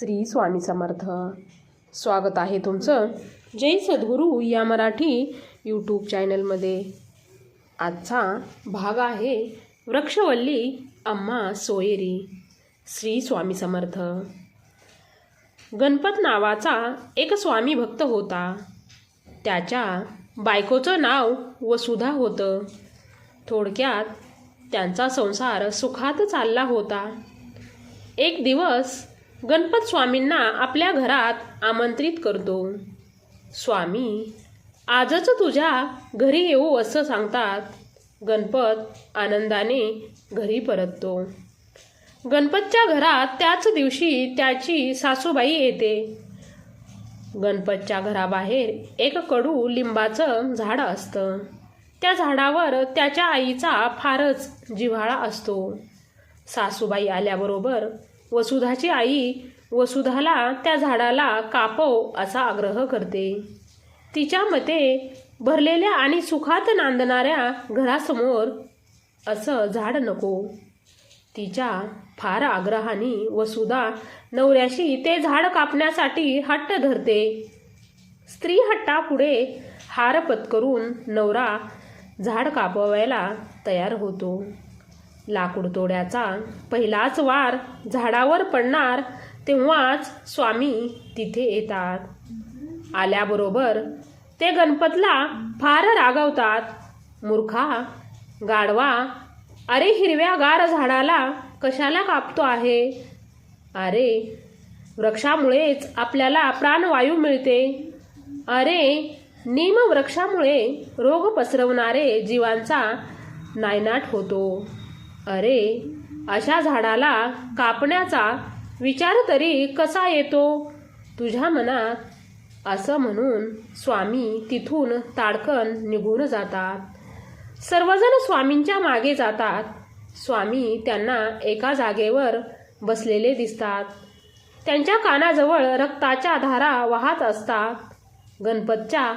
श्री स्वामी समर्थ. स्वागत आहे तुमचं. जय सद्गुरू या मराठी यूट्यूब चॅनलमध्ये आजचा भाग आहे वृक्षवल्ली अम्मा सोयरी. श्री स्वामी समर्थ. गणपत नावाचा एक स्वामी भक्त होता. त्याच्या बायकोचं नाव वसुधा होतं. थोडक्यात त्यांचा संसार सुखात चालला होता. एक दिवस गणपत स्वामींना आपल्या घरात आमंत्रित करतो. स्वामी आजच तुझ्या घरी येऊ असं सांगतात. गणपत आनंदाने घरी परततो. गणपतच्या घरात त्याच दिवशी त्याची सासूबाई येते. गणपतच्या घराबाहेर एक कडू लिंबाचं झाड असतं. त्या झाडावर त्याच्या आईचा फारच जिव्हाळा असतो. सासूबाई आल्याबरोबर वसुधाची आई वसुधाला त्या झाडाला कापव असा आग्रह करते. तिच्या मते भरलेल्या आणि सुखात नांदणाऱ्या घरासमोर असं झाड नको. तिच्या फार आग्रहाने वसुधा नवऱ्याशी ते झाड कापण्यासाठी हट्ट धरते. स्त्री हट्टापुढे हार पत्करून नवरा झाड कापवायला तयार होतो. लाकूड तोड्याचा पहिलाच वार झाडावर पडणार तेव्हाच स्वामी तिथे येतात. आल्याबरोबर ते गणपतला फार रागवतात. मूर्खा गाढवा अरे हिरव्या गार झाडाला कशाला कापतो आहे? अरे वृक्षामुळेच आपल्याला प्राणवायू मिळते. अरे निम वृक्षामुळे रोग पसरवणारे जीवांचा नायनाट होतो. अरे अशा झाडाला कापण्याचा विचार तरी कसा येतो? तुझ्या मनात असं म्हणून स्वामी तिथून ताडकन निघून जातात. सर्वजण स्वामींच्या मागे जातात. स्वामी त्यांना एका जागेवर बसलेले दिसतात. त्यांच्या कानाजवळ रक्ताच्या धारा वाहत असतात. गणपतच्या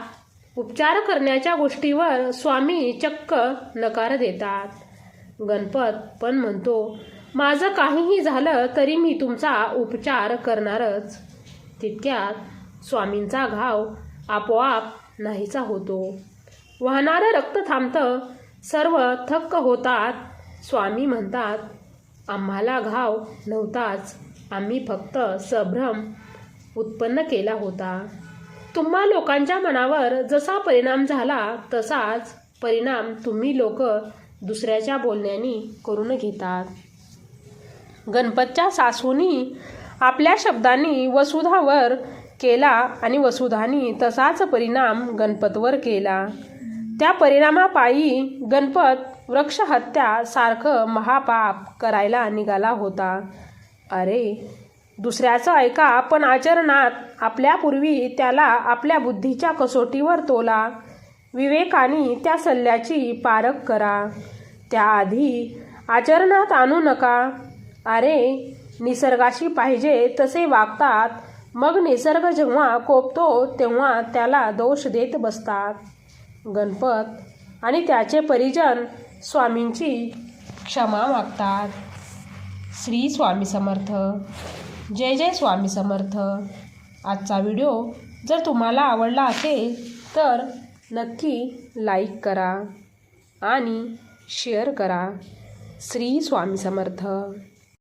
उपचार करण्याच्या गोष्टीवर स्वामी चक्क नकार देतात. गणपत पण म्हणतो माझं काहीही झालं तरी मी तुमचा उपचार करणारच. तितक्यात स्वामींचा घाव आपोआप नाहीसा होतो. वाहणारं रक्त थांबतं सर्व थक्क होतात. स्वामी म्हणतात आम्हाला घाव नव्हताच. आम्ही फक्त संभ्रम उत्पन्न केला होता. तुम्हा लोकांच्या मनावर जसा परिणाम झाला तसाच परिणाम तुम्ही लोक दुसऱ्याच्या बोलण्याने करून घेतात. गणपतच्या सासूनी आपल्या शब्दांनी वसुधावर केला आणि वसुधानी तसाच परिणाम गणपतवर केला. त्या परिणामापायी गणपत वृक्षहत्या सारखं महापाप करायला निघाला होता. अरे दुसऱ्याचं ऐका पण आचरणात आपल्यापूर्वी त्याला आपल्या बुद्धीच्या कसोटीवर तोला. विवेकाने त्या सल्ल्याची पारख करा. त्याआधी आचरणात आणू नका. अरे निसर्गाशी पाहिजे तसे वागतात. मग निसर्ग जेव्हा कोपतो तेव्हा त्याला दोष देत बसतात. गणपत आणि त्याचे परिजन स्वामींची क्षमा मागतात. श्री स्वामी समर्थ. जय जय स्वामी समर्थ. आजचा व्हिडिओ जर तुम्हाला आवडला असेल तर नक्की लाईक करा आणि शेअर करा. श्री स्वामी समर्थ.